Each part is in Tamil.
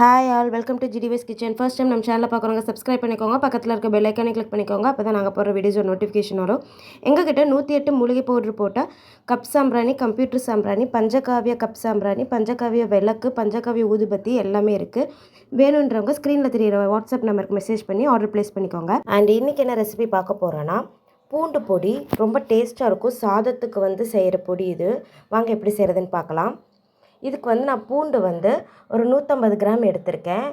Hi all welcome to G D V S kitchen first time நம்ம சேனலில் பார்க்குறவங்க சப்ஸ்கிரைப் பண்ணிக்கோங்க. பக்கத்தில் இருக்க பெல் ஐக்கானே கிளிக் பண்ணிக்கோங்க. அப்போ தான் நாங்கள் போகிற வீடியோஸ் நோட்டிஃபிகேஷன் வரும். எங்ககிட்ட நூற்றி எட்டு மூலிகை பவுடர் போட்டால் கப் சாம்பிராணி கம்ப்யூட்டர் சாம்பிராணி பஞ்சகாவிய கப் சாம்பிராணி பஞ்சகாவிய விளக்கு பஞ்சகாவிய ஊதுபத்தி எல்லாமே இருக்குது வேணுன்றவங்க ஸ்க்ரீனில் தெரியிற வாட்ஸ்அப் நம்பருக்கு மெசேஜ் பண்ணி ஆர்டர் ப்ளேஸ் பண்ணிக்கோங்க. அண்ட் இன்றைக்கி என்ன ரெசிபி பார்க்க போகிறோன்னா பூண்டு பொடி. ரொம்ப டேஸ்ட்டாக இருக்கும். சாதத்துக்கு வந்து செய்கிற பொடி இது. வாங்க எப்படி செய்கிறதுன்னு பார்க்கலாம். இதுக்கு வந்து நான் பூண்டு வந்து ஒரு நூற்றம்பது கிராம் எடுத்திருக்கேன்.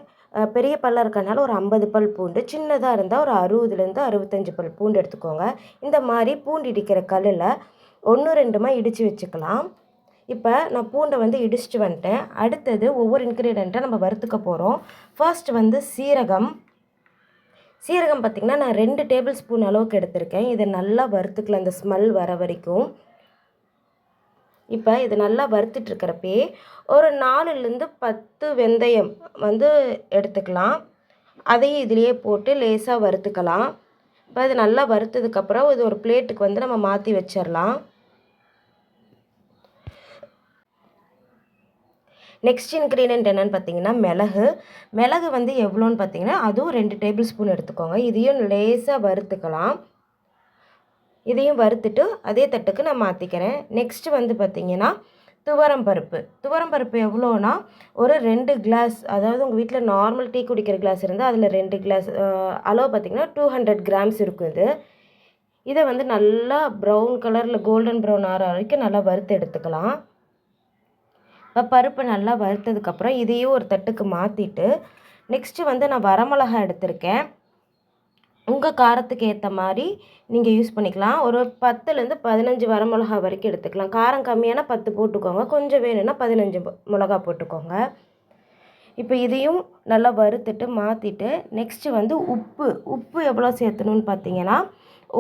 பெரிய பல்ல இருக்கனால ஒரு ஐம்பது பல் பூண்டு சின்னதாக இருந்தால் ஒரு அறுபதுலேருந்து அறுபத்தஞ்சி பல் பூண்டு எடுத்துக்கோங்க. இந்த மாதிரி பூண்டு இடிக்கிற கல்லில் ஒன்று ரெண்டுமா இடித்து வச்சுக்கலாம். இப்போ நான் பூண்டை வந்து இடிச்சிட்டு வந்துட்டேன். அடுத்தது ஒவ்வொரு இன்க்ரீடியண்ட்டை நம்ம வறுத்துக்க போகிறோம் ஃபர்ஸ்ட் வந்து சீரகம். சீரகம் பார்த்திங்கன்னா நான் ரெண்டு டேபிள் ஸ்பூன் அளவுக்கு எடுத்திருக்கேன். இதை நல்லா வறுத்துக்கலாம். அந்த ஸ்மெல் வர வரைக்கும். இப்போ இது நல்லா வறுத்துட்ருக்கிறப்பே ஒரு நாலுலேருந்து பத்து வெந்தயம் வந்து எடுத்துக்கலாம். அதையும் இதுலேயே போட்டு லேசாக வறுத்துக்கலாம். இப்போ இது நல்லா வறுத்ததுக்கப்புறம் இது ஒரு பிளேட்டுக்கு வந்து நம்ம மாற்றி வச்சிடலாம் நெக்ஸ்ட் இன்க்ரீடியன்ட் என்னென்னு பார்த்தீங்கன்னா மிளகு. மிளகு வந்து எவ்வளோன்னு பார்த்தீங்கன்னா அதுவும் ரெண்டு டேபிள் ஸ்பூன் எடுத்துக்கோங்க. இதையும் லேசாக வறுத்துக்கலாம். இதையும் வறுத்துட்டு அதே தட்டுக்கு நான் மாற்றிக்கிறேன் நெக்ஸ்ட்டு வந்து பார்த்திங்கன்னா துவரம் பருப்பு. துவரம் பருப்பு எவ்வளோனா ஒரு ரெண்டு கிளாஸ் அதாவது உங்கள் வீட்டில் நார்மல் டீ குடிக்கிற கிளாஸ் இருந்தால் அதில் ரெண்டு கிளாஸ் அளவு பார்த்திங்கன்னா டூ ஹண்ட்ரட் கிராம்ஸ் இருக்கும் இது. இதை வந்து நல்லா ப்ரௌன் கலரில் கோல்டன் ப்ரௌன் ஆற வரைக்கும் நல்லா வறுத்து எடுத்துக்கலாம். இப்போ பருப்பு நல்லா வறுத்ததுக்கப்புறம் இதையும் ஒரு தட்டுக்கு மாற்றிட்டு நெக்ஸ்ட்டு வந்து நான் வரமிளகா எடுத்திருக்கேன். உங்கள் காரத்துக்கு ஏற்ற மாதிரி நீங்கள் யூஸ் பண்ணிக்கலாம். ஒரு பத்துலேருந்து பதினஞ்சு வரமிளகா வரைக்கும் எடுத்துக்கலாம். காரம் கம்மியான பத்து போட்டுக்கோங்க. கொஞ்சம் வேணும்னா பதினஞ்சு மிளகா போட்டுக்கோங்க. இப்போ இதையும் நல்லா வறுத்துட்டு மாற்றிட்டு நெக்ஸ்ட்டு வந்து உப்பு. உப்பு எவ்வளோ சேர்த்தணுன்னு பார்த்தீங்கன்னா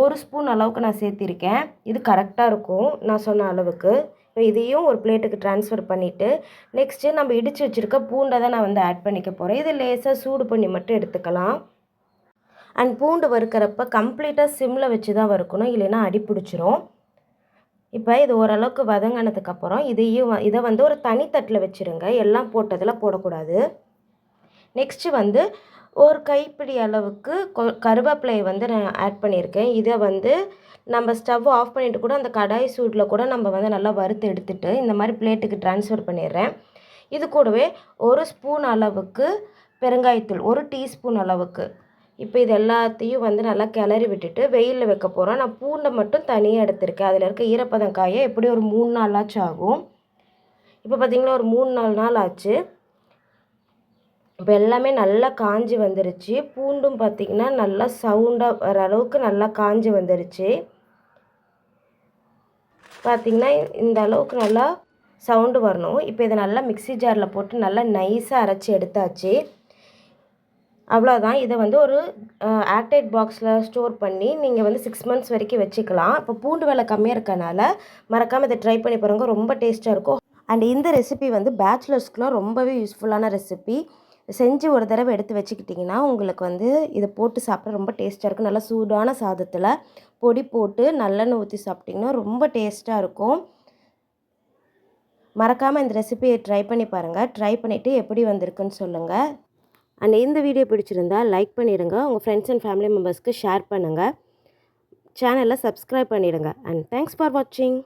ஒரு ஸ்பூன் அளவுக்கு நான் சேர்த்திருக்கேன். இது கரெக்டாக இருக்கும் நான் சொன்ன அளவுக்கு. இப்போ இதையும் ஒரு பிளேட்டுக்கு ட்ரான்ஸ்ஃபர் பண்ணிவிட்டு நெக்ஸ்ட்டு நம்ம இடித்து வச்சுருக்க பூண்டை தான் நான் வந்து ஆட் பண்ணிக்க போகிறேன் இது லேசாக சூடு பண்ணி மட்டும் எடுத்துக்கலாம். அண்ட் பூண்டு வறுக்கிறப்ப கம்ப்ளீட்டாக சிம்மில் வச்சு தான் வறுக்கணும். இல்லைன்னா அடி பிடிச்சிரும். இப்போ இது ஓரளவுக்கு வதங்கினதுக்கப்புறம் இதையும் இதை வந்து ஒரு தனித்தட்டில் வச்சுருங்க. எல்லாம் போட்டதில் போடக்கூடாது. நெக்ஸ்ட்டு வந்து ஒரு கைப்பிடி அளவுக்கு கொ கருவேப்பிலையை வந்து நான் ஆட் பண்ணியிருக்கேன். இதை வந்து நம்ம ஸ்டவ் ஆஃப் பண்ணிவிட்டு கூட அந்த கடாய் சூட்டில் கூட நம்ம வந்து நல்லா வறுத்து எடுத்துட்டு இந்த மாதிரி பிளேட்டுக்கு ட்ரான்ஸ்ஃபர் பண்ணிடுறேன். இது கூடவே ஒரு ஸ்பூன் அளவுக்கு பெருங்காயத்தூள் ஒரு டீஸ்பூன் அளவுக்கு இப்போ இது எல்லாத்தையும் வந்து நல்லா கிளறி விட்டுட்டு வெயிலில் வைக்க போகிறோம் நான் பூண்டை மட்டும் தனியாக எடுத்திருக்கேன். அதில் இருக்க ஈரப்பதம் காயை எப்படி ஒரு மூணு நாளாச்சும் ஆகும். இப்போ பார்த்திங்கன்னா ஒரு மூணு நாலு நாள் ஆச்சு. இப்போ எல்லாமே நல்லா காஞ்சி வந்துருச்சு. பூண்டும் பார்த்திங்கன்னா நல்லா சவுண்டாக வர அளவுக்கு நல்லா காஞ்சி வந்துருச்சு. பார்த்திங்கன்னா இந்த அளவுக்கு நல்லா சவுண்டு வரணும். இப்போ இதை நல்லா மிக்ஸி ஜாரில் போட்டு நல்லா நைஸாக அரைச்சி எடுத்தாச்சு. அவ்வளோதான் இதை வந்து ஒரு ஏர்டைட் பாக்ஸில் ஸ்டோர் பண்ணி நீங்கள் வந்து சிக்ஸ் மந்த்ஸ் வரைக்கும் வச்சுக்கலாம். இப்போ பூண்டு விலை கம்மியாக இருக்கனால மறக்காமல் இதை ட்ரை பண்ணி பாருங்க. ரொம்ப டேஸ்ட்டாக இருக்கும். அண்ட் இந்த ரெசிபி வந்து பேச்சுலர்ஸ்க்குலாம் ரொம்பவே யூஸ்ஃபுல்லான ரெசிபி செஞ்சு ஒரு தடவை எடுத்து வச்சுக்கிட்டிங்கன்னா உங்களுக்கு வந்து இதை போட்டு சாப்பிட ரொம்ப டேஸ்ட்டாக இருக்கும். நல்லா சூடான சாதத்தில் பொடி போட்டு நல்லெண்ணெய் ஊற்றி சாப்பிட்டிங்கன்னா ரொம்ப டேஸ்ட்டாக இருக்கும். மறக்காமல் இந்த ரெசிபியை ட்ரை பண்ணி பாருங்கள் ட்ரை பண்ணிவிட்டு எப்படி வந்திருக்குன்னு சொல்லுங்கள் அண்ட் இந்த வீடியோ பிடிச்சிருந்தா லைக் பண்ணிடுங்க. உங்கள் ஃப்ரெண்ட்ஸ் அண்ட் ஃபேமிலி மெம்பர்ஸ்க்கு ஷேர் பண்ணுங்கள் சேனலில் சப்ஸ்கிரைப் பண்ணிடுங்க. அண்ட் தேங்க்ஸ் ஃபார் வாட்சிங்